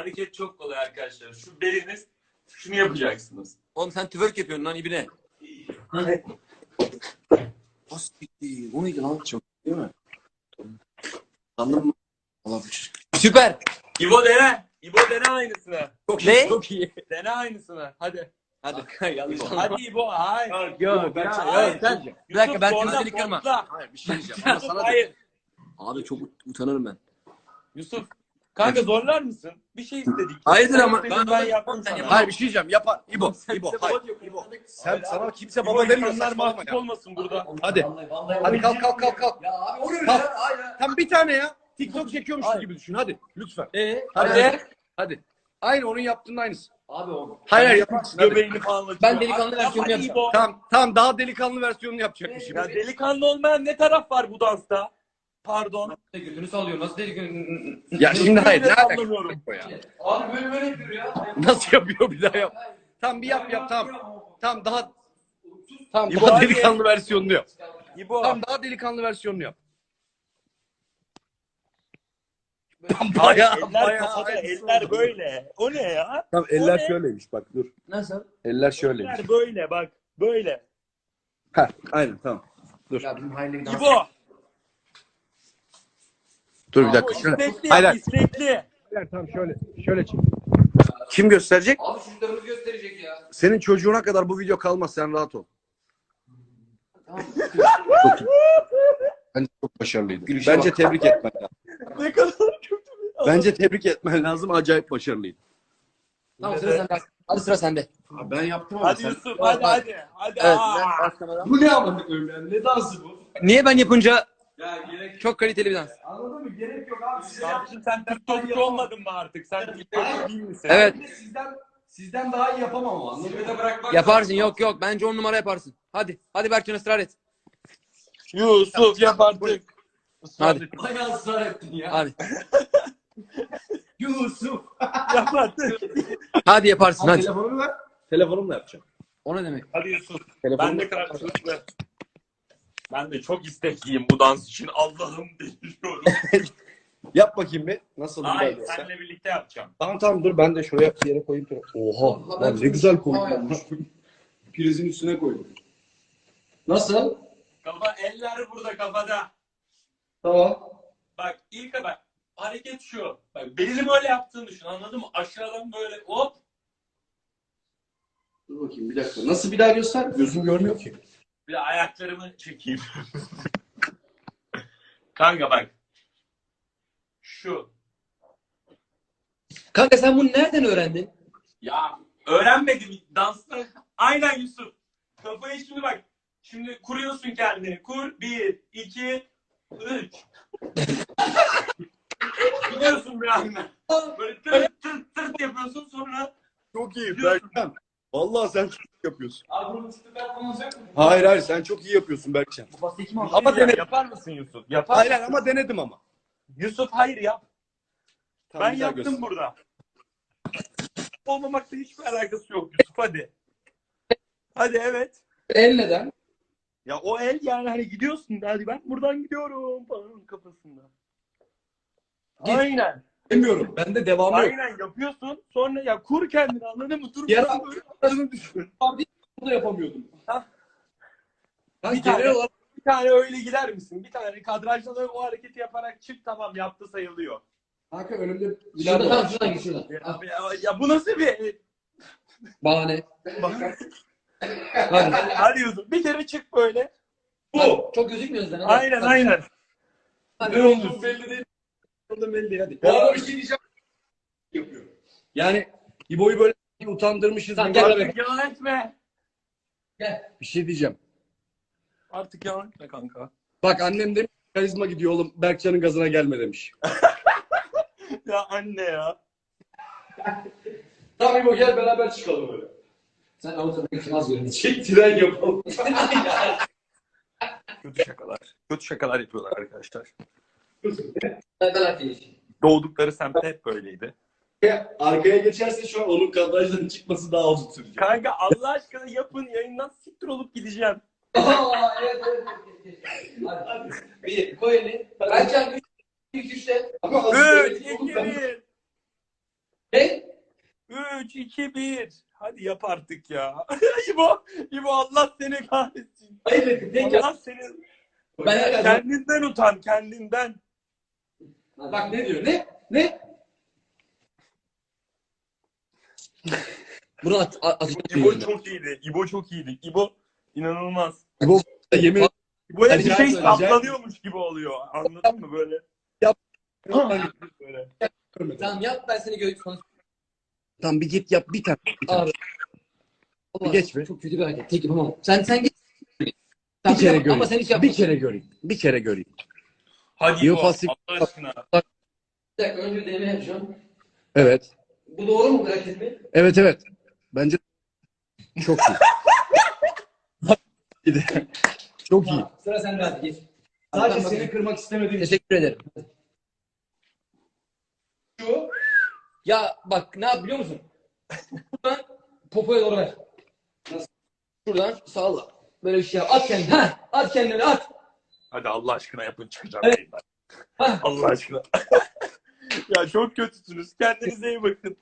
Hareket çok kolay arkadaşlar. Şu beliniz şunu yapacaksınız. Oğlum sen twerk yapıyorsun lan ibine. Nasıl bitti? O neydi lan? Çok değil mi? Anladın mı? Olabilir. Süper. İbo dene. İbo dene aynısını. Çok Ne? iyi. Çok iyi. Dene aynısını. Hadi. Hadi. Yanlış. Hadi İbo. Hayır. Yok, ben Ya, sen- hayır. yok, sen- Bir dakika ben kimselik kırma. Hayır bir şey diyeceğim. Ama sana hayır. Abi çok ut- utanırım ben. Yusuf. Kanka zorlar mısın? Bir şey istedik. Hayırdır Sen ama- istedin, ben- ben yaptım sana. Hayır bir şey diyeceğim. Yapar. İbo. İbo. Hayır. İbo. Sen sana kimse baba demiyor. insanlar Saçmalama mahcup ya. olmasın burada. Hadi. Hadi kalk kalk kalk kalk. Ya abi o ne Kalk. ya? Hayır. Tam bir tane ya. TikTok çekiyormuş Hayır. gibi düşün. Hadi lütfen. Ee, Hadi. hadi. Hadi. Aynı onun yaptığının aynısı. Abi o. Hayır hayır yaparsın. Hadi. Göbeğini falan açıyor. Ben delikanlı versiyonu yapacağım. İbo. Tamam tamam daha delikanlı versiyonunu yapacakmışım. Ya delikanlı olmayan ne taraf var bu dansta? Pardon. Götünü sallıyor. Nasıl deli Ya şimdi hayır. Ne Ben alaka anlamıyorum. o ya? Abi böyle böyle yapıyor ya. Nasıl yapıyor bir daha yap. Tamam bir yap yap tamam. Tamam daha İbo, daha hadi. delikanlı versiyonunu yap. İbo. Tamam daha delikanlı versiyonunu yap. Bayağı eller bayağı kafada, aynısı eller oldu. böyle. O ne ya? Tamam O eller ne? şöyleymiş bak dur. Nasıl? Eller şöyleymiş. Eller böyle bak. Böyle. Heh, aynen tamam. Dur. Ya. İbo. Dur bir dakika şöyle. istekli Hayır, hayır. istekli. Tamam şöyle şöyle çek. Kim gösterecek? Abi çocuklarımız gösterecek ya. Senin çocuğuna kadar bu video kalmaz sen rahat ol. Tamam. Çok iyi. Bence çok başarılıydı. Gülüşe Bence bak. tebrik etmen lazım. Ne kadar kötü bir Bence tebrik etmen lazım. Acayip başarılıydı. Tamam sıra sende. Hadi sıra sende. Ben yaptım Hadi Yusuf hadi hadi. Hadi. Evet, Aa. Bu ne ama öyle? Ne dansı bu? Niye ben yapınca Ya gerek çok kaliteli bir dans? Anladın mı? Gerek yok abi. Kardeşim sen TikTokçu olmadın mı artık? Sen TikTokçu değil misin? Evet. Sizden sizden daha iyi yapamam ama anladın mı? bırakmak Yaparsın yok yok. Bence on numara yaparsın. Hadi. Hadi Berkcan ısrar et. Yusuf yap artık. Hadi. Bayağı ısrar ettin ya. Hadi. Yusuf. Yap artık. Hadi yaparsın hadi. Telefonumu ver. Telefonumla yapacağım. O ne demek? Hadi Yusuf. Ben de karşılıklı. Ben de çok istekliyim bu dans için. Allah'ım deliriyorum. Yap bakayım bir. Nasıl bir Hayır daha seninle birlikte yapacağım. Tamam tamam dur ben de şuraya bir yere koyayım. Oha lan ne güzel koydum. Prizin üstüne koydum. Nasıl? Kafa eller burada kafada. Tamam. Bak ilk bak hareket şu. Bak belini böyle yaptığını düşün anladın mı? Aşağıdan böyle hop. Dur bakayım bir dakika. Nasıl bir daha göster? Gözüm görmüyor ki. Bir de ayaklarımı çekeyim. Kanka bak. Şu. Kanka sen bunu nereden öğrendin? Ya öğrenmedim dansta. Aynen Yusuf. Kafayı şimdi bak. Şimdi kuruyorsun kendini. Kur. Bir, iki, üç. Gidiyorsun bir anda. Böyle tırt tırt tırt yapıyorsun sonra. Çok iyi Berkcan. Vallahi sen çok iyi yapıyorsun. Abi bunun üstü performans yok mu? Hayır hayır sen çok iyi yapıyorsun Berkcan. Ama Ama dene- yapar mısın Yusuf? Yapar Hayır mısın? ama denedim ama. Yusuf hayır yap. Tamam, ben bir daha yaptım göster. burada. Olmamakla hiçbir alakası yok Yusuf hadi. Hadi evet. El neden? Ya o el yani hani gidiyorsun hadi ben buradan gidiyorum falan kafasında. Git. Aynen. Demiyorum. Bende devamı yok. Aynen yapıyorsun. Sonra ya kur kendini anladın mı? Dur Ya- buradan böyle düşün. Bunu da yapamıyordum. Ha? Ha, Bir tane- olarak Bir tane öyle gider misin? Bir tane kadrajda da o hareketi yaparak çık tamam yaptı sayılıyor. kanka önümde Şurada tamam şuradan git şuradan. Ya, ya, ya bu nasıl bir... Bahane. Bak, Hadi. hadi Yusuf bir kere çık böyle. Bu. Hadi, Çok gözükmüyor zaten. hadi. Aynen Hadi. aynen. Hadi. Ne oldu? belli değil. Orada belli hadi. Ya- Ya, bir şey diyeceğim. Yapıyor. Yani İbo'yu böyle utandırmışız. Tamam, gel Artık yalan etme. Gel. Bir şey diyeceğim. Artık yalan etme kanka. Bak annem demiş karizma gidiyor oğlum. Berkcan'ın gazına gelme demiş. Ya anne ya. Tamam İbo gel beraber çıkalım öyle. Sen Avrupa'da görünüyor. Çek tren yapalım. Kötü şakalar. Kötü şakalar yapıyorlar arkadaşlar. Doğdukları semtte hep böyleydi. Arkaya geçerse şu an onun kadrajdan çıkması daha uzun sürecek. Kanka Allah aşkına yapın yayından siktir olup gideceğim. Aa, evet, evet, evet, evet. Hadi. Bir, koy elini. Berkcan, üç, iki, üçte. Ama 3, 2, 1. 3, 2, 1. Hadi yap artık ya. İbo, İbo Allah seni kahretsin. Hayır. Allah seni... Ben ne? Kendinden utan, kendinden. Bak ne diyor? Ne? Ne? Bunu at, at, at, İbo çok iyiydi. İbo çok iyiydi. İbo inanılmaz. Yemin İbo hep bir Rica şey saplanıyormuş gibi oluyor. Anladın mı böyle? Yap. Böyle. Tamam yap ben seni gö Tamam bir git yap bir tane. Bir tane. Abi. Bir geç be. Çok kötü bir hareket. Tek yapamam. Sen sen git. Bir kere göreyim. Ama sen hiç yapma. Bir kere göreyim. Bir kere göreyim. Hadi pasif- Allah aşkına. Bir dakika önce bir deneme yapacağım. Evet. Bu doğru mu bu hareket mi? Evet evet. Bence çok iyi. çok iyi. Tamam, Sıra sende hadi geç. Sadece Hadi, seni kırmak istemediğim için. Teşekkür ederim. Şu. Ya bak ne yap biliyor musun? Buradan popoya doğru ver. Nasıl? Şuradan sağla. Böyle bir şey yap. At kendini. Ha, at kendini at. Hadi Allah aşkına yapın çıkacağım. Evet. yayından. Allah aşkına. ya çok kötüsünüz. Kendinize iyi bakın.